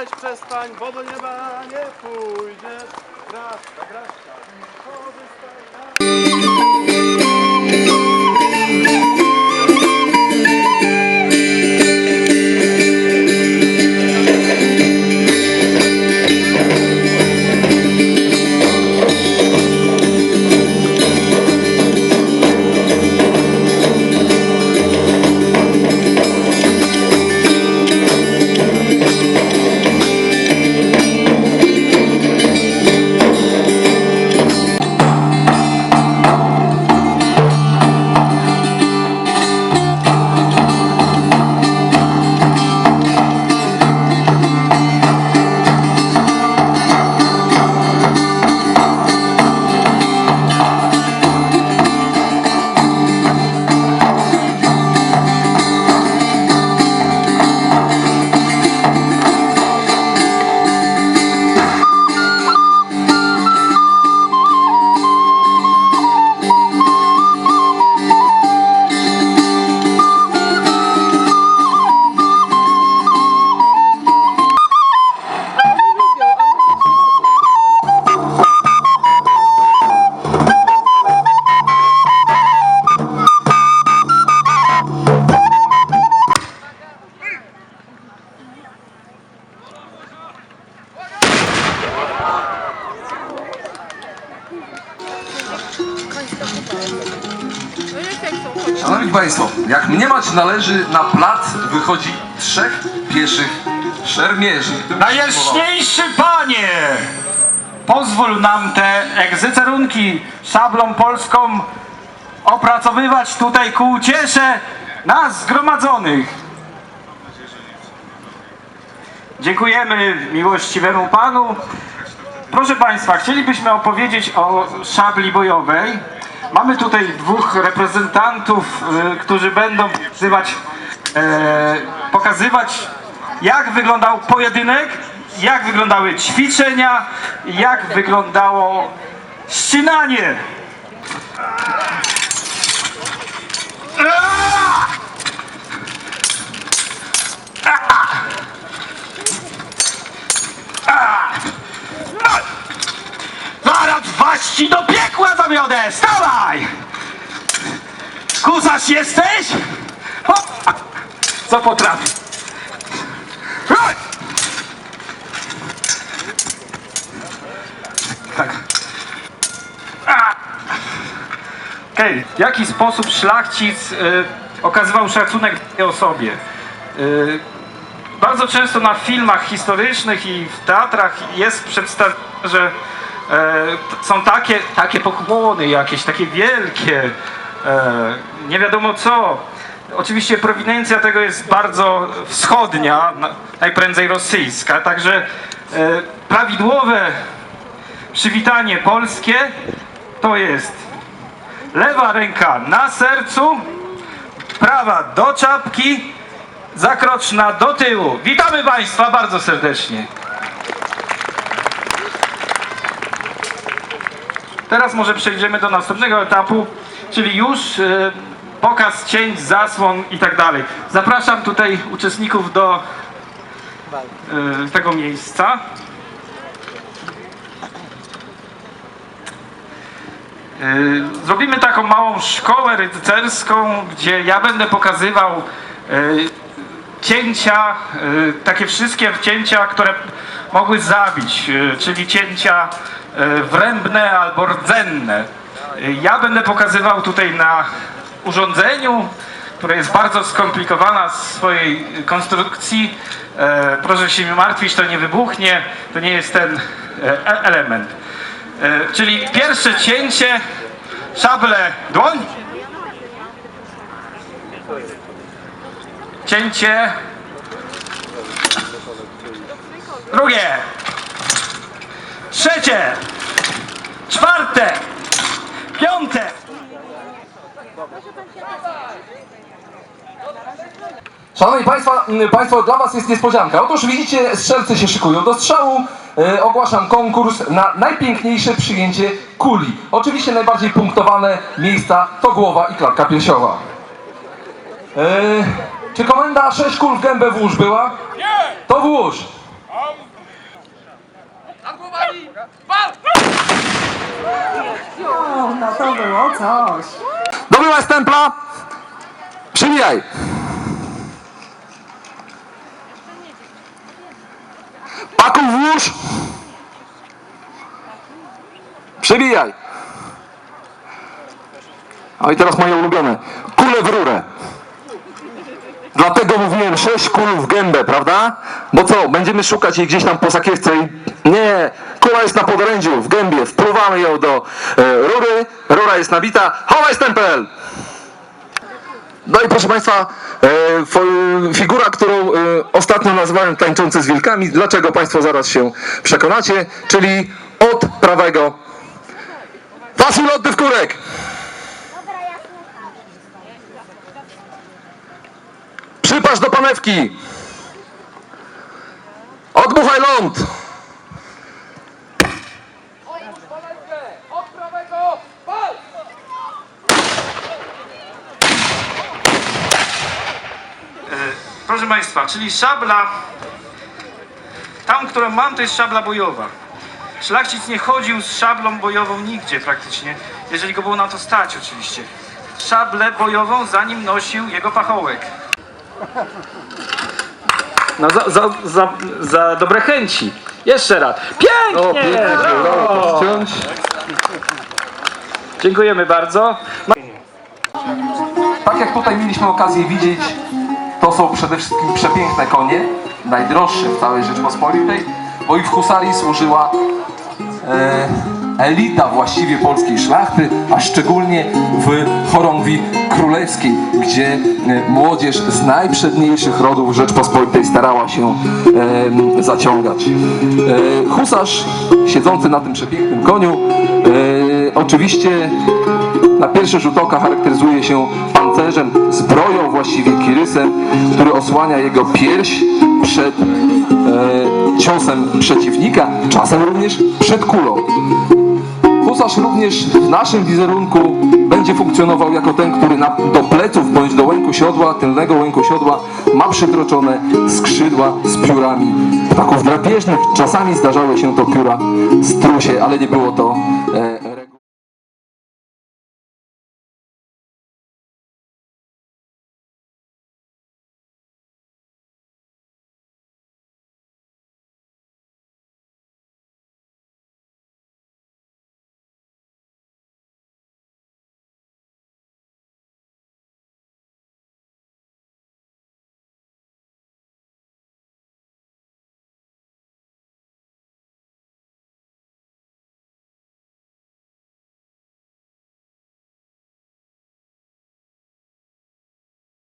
weź przestań, bo do nieba nie pójdziesz. Graszka, graszka, jak mniemać należy, na plac wychodzi trzech pieszych szermierzy. Najjaśniejszy panie! Pozwól nam te egzycerunki szablą polską opracowywać tutaj ku uciesze nas zgromadzonych. Dziękujemy miłościwemu panu. Proszę Państwa, chcielibyśmy opowiedzieć o szabli bojowej. Mamy tutaj dwóch reprezentantów, y, którzy będą pokazywać, e, pokazywać jak wyglądał pojedynek, jak wyglądały ćwiczenia, jak wyglądało ścinanie. Zaraz waści do zawiodę! Stawaj! Kusasz jesteś? Co potrafi? Tak. Okej, w jaki sposób szlachcic y, okazywał szacunek tej osobie? Y, bardzo często na filmach historycznych i w teatrach jest przedstawione, że są takie, takie pokłony jakieś, takie wielkie, e, nie wiadomo co. Oczywiście prowinencja tego jest bardzo wschodnia, na- najprędzej rosyjska, także e, prawidłowe przywitanie polskie to jest lewa ręka na sercu, prawa do czapki, zakroczna do tyłu. Witamy Państwa bardzo serdecznie. Teraz może przejdziemy do następnego etapu, czyli już e, pokaz cięć, zasłon i tak dalej. Zapraszam tutaj uczestników do e, tego miejsca. Y, Zrobimy taką małą szkołę rycerską, gdzie ja będę pokazywał y, cięcia, y, takie wszystkie cięcia, które mogły zabić, y, czyli cięcia y, wrębne albo rdzenne. Ja będę pokazywał tutaj na urządzeniu, które jest bardzo skomplikowana z swojej konstrukcji. E, Proszę się nie martwić, to nie wybuchnie, to nie jest ten e- element. E, Czyli pierwsze cięcie, szable dłoń. Cięcie. Drugie. Trzecie. Czwarte. Piąte. Szanowni Państwa, m, Państwo, dla Was jest niespodzianka. Otóż widzicie, strzelcy się szykują do strzału. E, ogłaszam konkurs na najpiękniejsze przyjęcie kuli. Oczywiście najbardziej punktowane miejsca to głowa i klatka piersiowa. E, czy komenda 6 kul w gębę włóż była? Nie! To włóż. O, no to było coś. Dobyła stempla. Przybijaj. Paku włóż. Przybijaj. O i teraz moje ulubione. Kule w rurę. Dlatego mówiłem sześć kul w gębę, prawda? Bo co, będziemy szukać jej gdzieś tam po sakiewce i... Nie, kula jest na podorędziu, w gębie, wpływamy ją do e, rury, rura jest nabita, chowaj stempel! No i proszę Państwa, e, figura, którą e, ostatnio nazwałem tańczący z wilkami, dlaczego Państwo zaraz się przekonacie, czyli od prawego. Pasu lotny w kurek! Przypasz do panewki! Odbuchaj ląd! Proszę Państwa, czyli szabla, tam, którą mam, to jest szabla bojowa. Szlachcic nie chodził z szablą bojową nigdzie praktycznie, jeżeli go było na to stać oczywiście. Szablę bojową zanim nosił jego pachołek. No za, za, za, za dobre chęci. Jeszcze raz. Pięknie! O, pięknie to ściąć. Dziękujemy bardzo. Tak jak tutaj mieliśmy okazję widzieć, to są przede wszystkim przepiękne konie, najdroższe w całej Rzeczpospolitej, bo i w husarii służyła e, elita właściwie polskiej szlachty, a szczególnie w chorągwi królewskiej, gdzie e, młodzież z najprzedniejszych rodów Rzeczpospolitej starała się e, zaciągać. E, husarz siedzący na tym przepięknym koniu e, oczywiście na pierwszy rzut oka charakteryzuje się pancerzem, zbroją właściwie kirysem, który osłania jego pierś przed e, ciosem przeciwnika, czasem również przed kulą. Husarz również w naszym wizerunku będzie funkcjonował jako ten, który na, do pleców bądź do łęku siodła, tylnego łęku siodła ma przytroczone skrzydła z piórami ptaków drapieżnych. Czasami zdarzały się to pióra strusie, ale nie było to e,